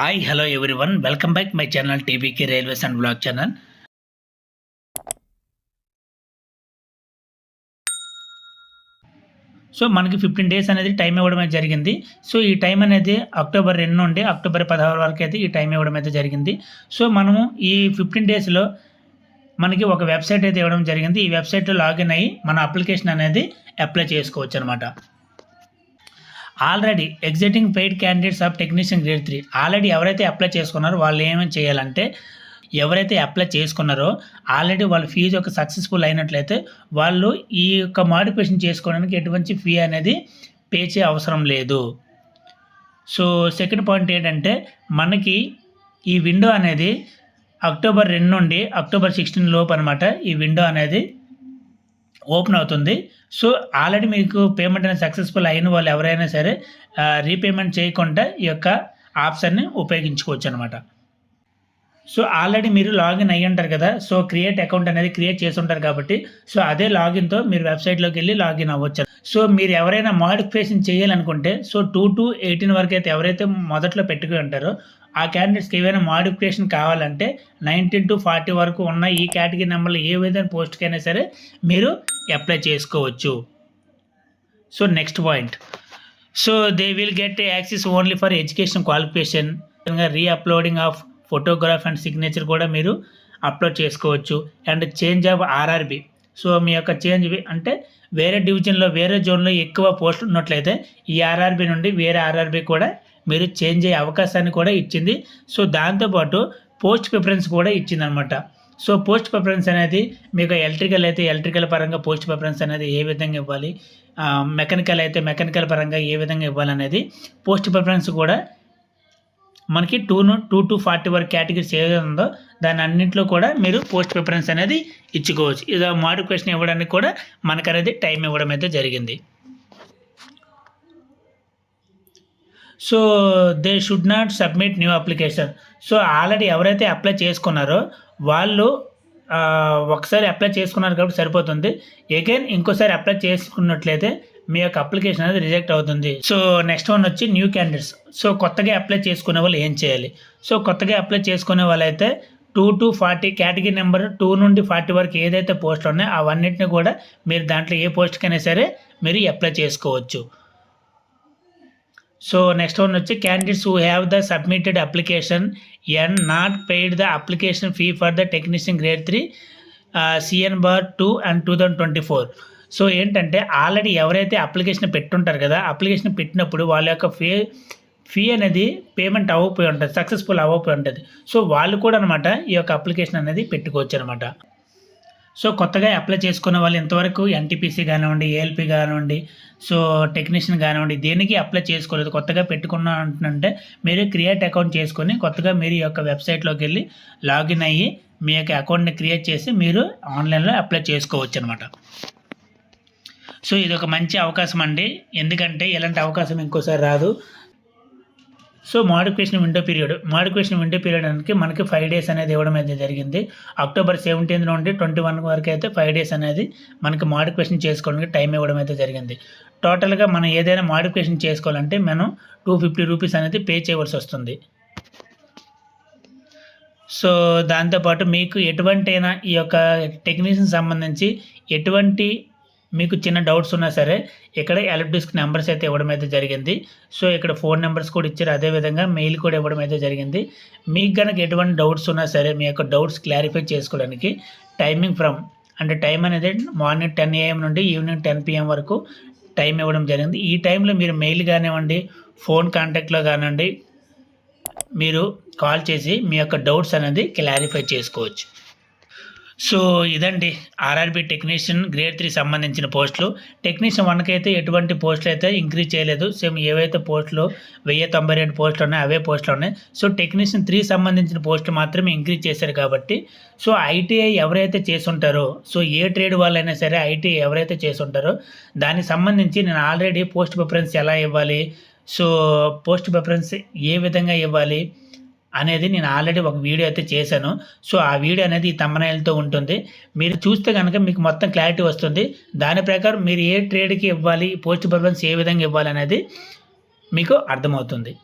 Hi hello everyone welcome back my channel టీవీకి railways and blog channel so మనకి fifteen days అనేది time ఇవ్వడం అయితే జరిగింది. సో ఈ టైం అనేది అక్టోబర్ రెండు నుండి అక్టోబర్ పదహారు వరకు అయితే ఈ టైం ఇవ్వడం అయితే జరిగింది. సో మనము ఈ ఫిఫ్టీన్ డేస్లో మనకి ఒక వెబ్సైట్ అయితే ఇవ్వడం జరిగింది. ఈ వెబ్సైట్లో లాగిన్ అయ్యి మన అప్లికేషన్ అనేది అప్లై చేసుకోవచ్చు అనమాట already existing paid candidates of technician grade three. Already ఎవరైతే అప్లై చేసుకున్నారో వాళ్ళు ఏమేమి చేయాలంటే ఎవరైతే అప్లై చేసుకున్నారో ఆల్రెడీ వాళ్ళ ఫీజు ఒక సక్సెస్ఫుల్ అయినట్లయితే వాళ్ళు ఈ యొక్క మాడిఫికేషన్ చేసుకోవడానికి ఎటువంటి ఫీ అనేది పే చే అవసరం లేదు. సో సెకండ్ పాయింట్ ఏంటంటే మనకి ఈ విండో అనేది అక్టోబర్ రెండు నుండి అక్టోబర్ సిక్స్టీన్ లోపు అనమాట ఈ విండో అనేది ఓపెన్ అవుతుంది. సో ఆల్రెడీ మీకు పేమెంట్ అనేది సక్సెస్ఫుల్ అయిన వాళ్ళు ఎవరైనా సరే రీపేమెంట్ చేయకుండా ఈ యొక్క ఆప్షన్ని ఉపయోగించుకోవచ్చు అనమాట సో ఆల్రెడీ మీరు లాగిన్ అయ్యి ఉంటారు కదా సో క్రియేట్ అకౌంట్ అనేది క్రియేట్ చేసి ఉంటారు కాబట్టి సో అదే లాగిన్తో మీరు వెబ్సైట్లోకి వెళ్ళి లాగిన్ అవ్వచ్చు. సో మీరు ఎవరైనా మాడిఫికేషన్ చేయాలనుకుంటే సో టూ టు ఎయిటీన్ వరకు అయితే ఎవరైతే మొదట్లో పెట్టుకుని ఉంటారో ఆ క్యాండిడేట్స్కి ఏవైనా మాడిఫికేషన్ కావాలంటే నైన్టీన్ టు ఫార్టీ వరకు ఉన్న ఈ కేటగిరీ నెంబర్లో ఏ విధమైన పోస్ట్కైనా సరే మీరు అప్లై చేసుకోవచ్చు. So next point. So they will get access only for education qualification. Reuploading of photograph and signature కూడా మీరు అప్లోడ్ చేసుకోవచ్చు. And change of RRB. So మీ యొక్క చేంజ్ అంటే వేరే డివిజన్లో వేరే జోన్లో ఎక్కువ పోస్ట్ ఉన్నట్లయితే ఈ ఆర్ఆర్బి నుండి వేరే ఆర్ఆర్బి కూడా మీరు చేంజ్ అయ్యే అవకాశాన్ని కూడా ఇచ్చింది. సో దాంతోపాటు పోస్ట్ ప్రిఫరెన్స్ కూడా ఇచ్చిందనమాట. సో పోస్ట్ ప్రిఫరెన్స్ అనేది మీకు ఎలక్ట్రికల్ అయితే ఎలక్ట్రికల్ పరంగా పోస్ట్ ప్రిఫరెన్స్ అనేది ఏ విధంగా ఇవ్వాలి? మెకానికల్ అయితే మెకానికల్ పరంగా ఏ విధంగా ఇవ్వాలనేది పోస్ట్ ప్రిఫరెన్స్ కూడా మనకి టూ టూ టు ఫార్టీ వరకు కేటగిరీస్ ఏదైతే ఉందో దాని అన్నింటిలో కూడా మీరు పోస్ట్ ప్రిఫరెన్స్ అనేది ఇచ్చుకోవచ్చు. ఇది క్వశ్చన్ ఇవ్వడానికి కూడా మనకు అనేది టైం ఇవ్వడం అయితే జరిగింది. So they should not submit new application so already ఎవరైతే అప్లై చేసుకున్నారో వాళ్ళు ఒకసారి అప్లై చేసుకున్నారు కాబట్టి సరిపోతుంది. అగైన్ ఇంకోసారి అప్లై చేసుకున్నట్లయితే మీ యొక్క అప్లికేషన్ అనేది రిజెక్ట్ అవుతుంది. సో నెక్స్ట్ వన్ వచ్చి న్యూ క్యాండిడేట్స్ సో కొత్తగా అప్లై చేసుకునే వాళ్ళు ఏం చేయాలి? సో కొత్తగా అప్లై చేసుకునే వాళ్ళైతే two to forty category number two నుండి ఫార్టీ వరకు ఏదైతే పోస్టులు ఉన్నాయో అవన్నిటిని కూడా మీరు దాంట్లో ఏ పోస్ట్కైనా సరే మీరు అప్లై చేసుకోవచ్చు. సో నెక్స్ట్ వన్ వచ్చి candidates who have the submitted application and not paid the application fee for the technician grade three CEN bar two and two thousand twenty four so ఏంటంటే ఆల్రెడీ ఎవరైతే application పెట్టుంటారు కదా application పెట్టినప్పుడు వాళ్ళ యొక్క fee fee అనేది payment అవ్వకపోయి ఉంటుంది సక్సెస్ఫుల్ అవ్వకపోయి ఉంటుంది. సో వాళ్ళు కూడా అనమాట ఈ యొక్క అప్లికేషన్ అనేది పెట్టుకోవచ్చు అనమాట సో కొత్తగా అప్లై చేసుకున్న వాళ్ళు ఇంతవరకు ఎన్టీపీసీ కానివ్వండి ఏఎల్పి కానివ్వండి సో టెక్నీషియన్ కానివ్వండి దేనికి అప్లై చేసుకోలేదు. కొత్తగా పెట్టుకున్నా అంటుంటే మీరు క్రియేట్ అకౌంట్ చేసుకొని కొత్తగా మీరు ఈ యొక్క వెబ్సైట్లోకి వెళ్ళి లాగిన్ అయ్యి మీ యొక్క అకౌంట్ని క్రియేట్ చేసి మీరు ఆన్లైన్లో అప్లై చేసుకోవచ్చు అనమాట సో ఇది ఒక మంచి అవకాశం అండి. ఎందుకంటే ఇలాంటి అవకాశం ఇంకోసారి రాదు. So modification window period. Modification window period అనేది మనకి ఫైవ్ డేస్ అనేది ఇవ్వడం అయితే జరిగింది. అక్టోబర్ సెవెంటీన్త్ నుండి ట్వంటీ వన్ వరకు అయితే ఫైవ్ డేస్ అనేది మనకి మోడిఫికేషన్ చేసుకోవడానికి టైం ఇవ్వడం అయితే జరిగింది. టోటల్గా మనం ఏదైనా మోడిఫికేషన్ చేసుకోవాలంటే మనం టూ ఫిఫ్టీ రూపీస్ అనేది పే చేయవలసి వస్తుంది. సో దాంతోపాటు మీకు ఎటువంటి ఈ యొక్క టెక్నీషియన్ సంబంధించి ఎటువంటి మీకు చిన్న డౌట్స్ ఉన్నా సరే ఇక్కడ ఎలక్ట్రిక్ నెంబర్స్ అయితే ఇవ్వడం అయితే జరిగింది. సో ఇక్కడ ఫోన్ నెంబర్స్ కూడా ఇచ్చారు. అదేవిధంగా మెయిల్ కూడా ఇవ్వడం అయితే జరిగింది. మీకు కనుక ఎటువంటి డౌట్స్ ఉన్నా సరే మీ యొక్క డౌట్స్ క్లారిఫై చేసుకోవడానికి టైమింగ్ ఫ్రమ్ అంటే టైం అనేది మార్నింగ్ టెన్ ఏఎం నుండి ఈవినింగ్ టెన్ పిఎం వరకు టైం ఇవ్వడం జరిగింది. ఈ టైంలో మీరు మెయిల్ కానివ్వండి ఫోన్ కాంటాక్ట్లో కానివ్వండి మీరు కాల్ చేసి మీ యొక్క డౌట్స్ అనేది క్లారిఫై చేసుకోవచ్చు. సో ఇదండి ఆర్ఆర్బి టెక్నీషియన్ గ్రేడ్ త్రీ సంబంధించిన పోస్టులు. టెక్నీషియన్ వన్కి అయితే ఎటువంటి పోస్టులు అయితే ఇంక్రీజ్ చేయలేదు. సేమ్ ఏవైతే పోస్టులు వెయ్యి తొంభై రెండు పోస్టులు ఉన్నాయి అవే పోస్టులు ఉన్నాయి. సో టెక్నీషియన్ త్రీ సంబంధించిన పోస్టులు మాత్రమే ఇంక్రీజ్ చేశారు కాబట్టి సో ఐటీఐ ఎవరైతే చేసుంటారో సో ఏ ట్రేడ్ వాళ్ళైనా సరే ఐటీఐ ఎవరైతే చేసుంటారో దానికి సంబంధించి నేను ఆల్రెడీ పోస్ట్ ప్రిఫరెన్స్ ఎలా ఇవ్వాలి? సో పోస్ట్ ప్రిఫరెన్స్ ఏ విధంగా ఇవ్వాలి? అనేది నేను ఆల్రెడీ ఒక వీడియో అయితే చేశాను. సో ఆ వీడియో అనేది ఈ తమ్మనాయిలతో ఉంటుంది. మీరు చూస్తే కనుక మీకు మొత్తం క్లారిటీ వస్తుంది. దాని ప్రకారం మీరు ఏ ట్రేడ్కి ఇవ్వాలి పోస్ట్ పర్ఫార్మెన్స్ ఏ విధంగా ఇవ్వాలి అనేది మీకు అర్థమవుతుంది.